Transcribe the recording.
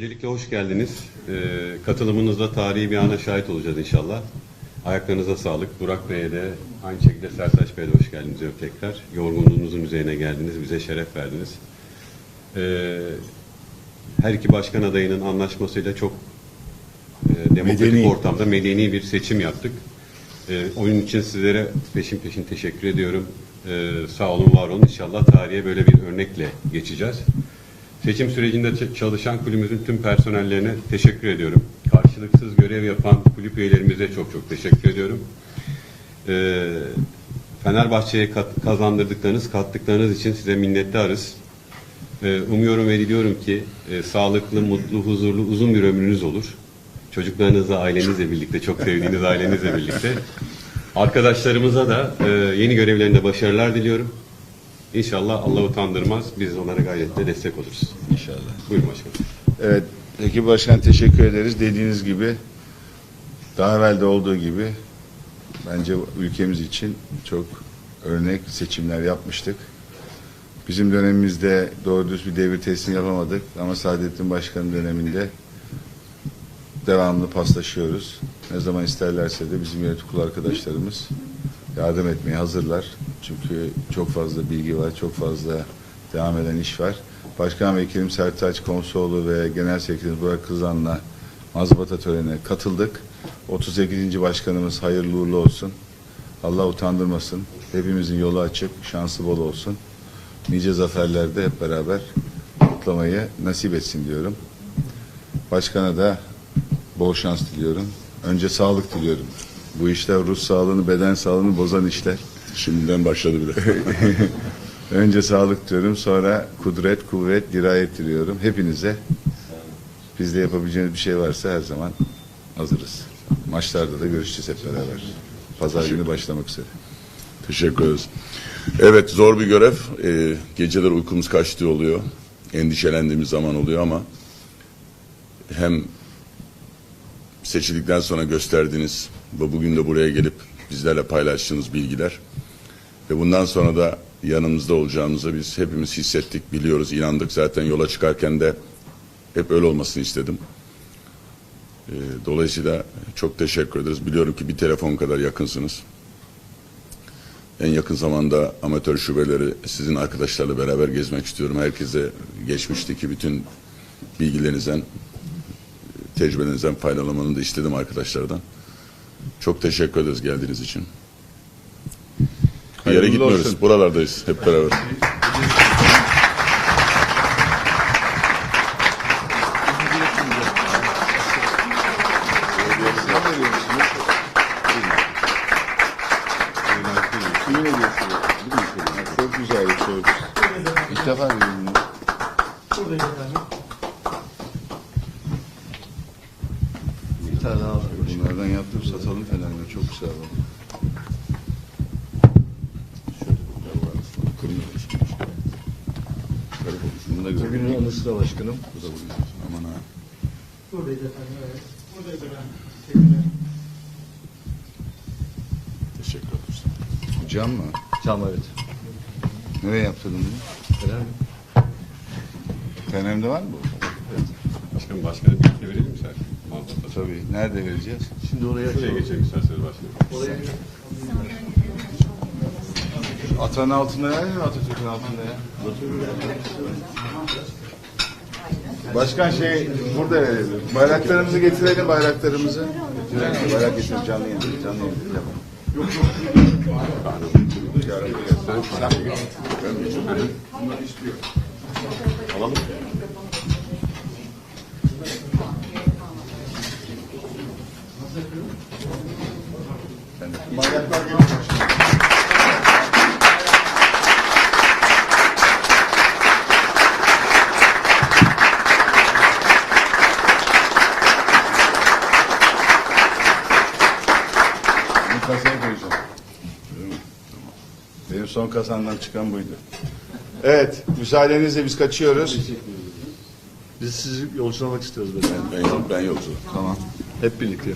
Öncelikle hoş geldiniz. Ee, katılımınızla tarihi bir ana şahit olacağız inşallah. Ayaklarınıza sağlık. Burak Bey'e de aynı şekilde Sertaç Bey'e de hoş geldiniz diyorum tekrar. Yorgunluğunuzun üzerine geldiniz, bize şeref verdiniz. Ee, her iki başkan adayının anlaşmasıyla çok e, demokratik Medeni. ortamda medeni bir seçim yaptık. Ee, oyun için sizlere peşin peşin teşekkür ediyorum. Ee, sağ olun, var olun. İnşallah tarihe böyle bir örnekle geçeceğiz. Seçim sürecinde çalışan kulübümüzün tüm personellerine teşekkür ediyorum. Karşılıksız görev yapan kulüp üyelerimize çok çok teşekkür ediyorum. Ee, Fenerbahçe'ye kazandırdıklarınız, kattıklarınız için size minnettarız. Ee, umuyorum ve diliyorum ki e, sağlıklı, mutlu, huzurlu, uzun bir ömrünüz olur. Çocuklarınızla, ailenizle birlikte, çok sevdiğiniz ailenizle birlikte. Arkadaşlarımıza da e, yeni görevlerinde başarılar diliyorum. İnşallah Allah utandırmaz. Biz onlara gayretle destek oluruz. İnşallah. Buyurun başkanım. Evet, Ekip Başkan teşekkür ederiz. Dediğiniz gibi daha evvel de olduğu gibi bence ülkemiz için çok örnek seçimler yapmıştık. Bizim dönemimizde doğru düz bir devir teslim yapamadık ama Saadettin Başkan'ın döneminde devamlı paslaşıyoruz. Ne zaman isterlerse de bizim yönetim kurulu arkadaşlarımız yardım etmeye hazırlar. Çünkü çok fazla bilgi var, çok fazla devam eden iş var. Başkan Vekilim Sertaç Konsoğlu ve Genel Sekreterimiz Burak Kızan'la mazbata törenine katıldık. 38. Başkanımız hayırlı uğurlu olsun. Allah utandırmasın. Hepimizin yolu açık, şansı bol olsun. Nice zaferlerde hep beraber kutlamayı nasip etsin diyorum. Başkana da bol şans diliyorum. Önce sağlık diliyorum. Bu işler ruh sağlığını, beden sağlığını bozan işler. Şimdiden başladı bile. Önce sağlık diyorum, sonra kudret, kuvvet, dirayet diliyorum. Hepinize bizde yapabileceğiniz bir şey varsa her zaman hazırız. Maçlarda da görüşeceğiz hep beraber. Pazar günü başlamak üzere. Teşekkür ederiz. Evet zor bir görev. Ee, geceler uykumuz kaçtığı oluyor. Endişelendiğimiz zaman oluyor ama hem seçildikten sonra gösterdiğiniz ve bugün de buraya gelip bizlerle paylaştığınız bilgiler ve bundan sonra da yanımızda olacağınızı biz hepimiz hissettik, biliyoruz, inandık. Zaten yola çıkarken de hep öyle olmasını istedim. Ee, dolayısıyla çok teşekkür ederiz. Biliyorum ki bir telefon kadar yakınsınız. En yakın zamanda amatör şubeleri sizin arkadaşlarla beraber gezmek istiyorum. Herkese geçmişteki bütün bilgilerinizden, tecrübelerinizden faydalanmanı da istedim arkadaşlardan. Çok teşekkür ederiz geldiğiniz için. Bir yere Hayırlı gitmiyoruz. olsun. Buralardayız hep beraber. Çok güzel bir soru. İlk defa duydum bunu. Buradayız efendim. Tane daha Bunlardan yaptım satalım Fener'le. Çok güzel bu. Bunu da gördüm. Bugünün anısı da başkanım. Bu da bugün. Aman ha. Buradayız efendim. Evet. Buradayız efendim. Teşekkürler. Teşekkür ederiz. Cam mı? Cam evet. Nereye yaptırdın bunu? Fener mi? Fener'de var mı bu? Başkanım başkanı bilgi verelim mi sen? Mantıklı. Tabii. Nerede vereceğiz? Şimdi oraya Şuraya geçelim isterseniz başkanım. Oraya Atanın altında ya, Atatürk'ün altında ya. Başkan şey burada verelim. Bayraklarımızı getirelim bayraklarımızı. Getirelim. Bayrak getir canlı yayın. Canlı yayın. Tamam. Sen, sen Alalım. Bayraklar kasaya koyacağım. Benim son kazandan çıkan buydu. Evet, müsaadenizle biz kaçıyoruz. biz sizi yolculamak istiyoruz böyle. Ben, ben yoksa. Tamam. Hep birlikte.